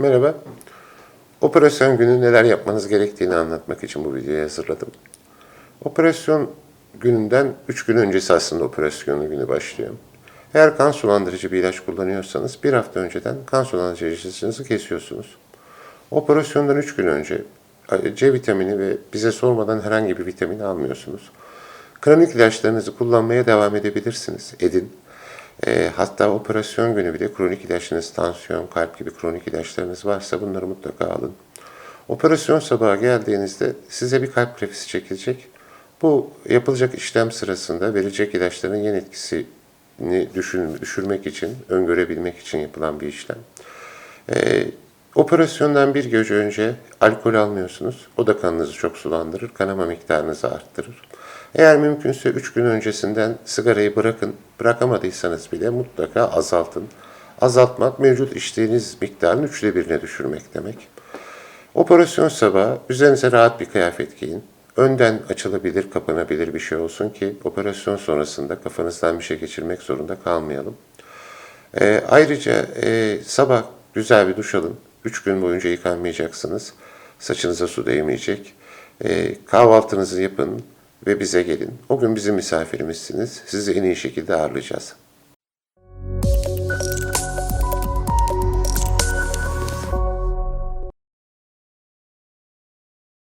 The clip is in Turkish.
Merhaba. Operasyon günü neler yapmanız gerektiğini anlatmak için bu videoyu hazırladım. Operasyon gününden 3 gün öncesi aslında operasyon günü başlıyor. Eğer kan sulandırıcı bir ilaç kullanıyorsanız bir hafta önceden kan sulandırıcınızı kesiyorsunuz. Operasyondan 3 gün önce C vitamini ve bize sormadan herhangi bir vitamin almıyorsunuz. Kronik ilaçlarınızı kullanmaya devam edebilirsiniz. Edin. E, hatta operasyon günü bile kronik ilaçlarınız, tansiyon, kalp gibi kronik ilaçlarınız varsa bunları mutlaka alın. Operasyon sabahı geldiğinizde size bir kalp grafisi çekilecek. Bu yapılacak işlem sırasında verilecek ilaçların yan etkisini düşürmek için, öngörebilmek için yapılan bir işlem. E, operasyondan bir gece önce alkol almıyorsunuz. O da kanınızı çok sulandırır, kanama miktarınızı arttırır. Eğer mümkünse 3 gün öncesinden sigarayı bırakın. Bırakamadıysanız bile mutlaka azaltın. Azaltmak mevcut içtiğiniz miktarın üçte birine düşürmek demek. Operasyon sabahı üzerinize rahat bir kıyafet giyin. Önden açılabilir, kapanabilir bir şey olsun ki operasyon sonrasında kafanızdan bir şey geçirmek zorunda kalmayalım. Ee, ayrıca e, sabah güzel bir duş alın. Üç gün boyunca yıkanmayacaksınız. Saçınıza su değmeyecek. Ee, kahvaltınızı yapın ve bize gelin. O gün bizim misafirimizsiniz. Sizi en iyi şekilde ağırlayacağız.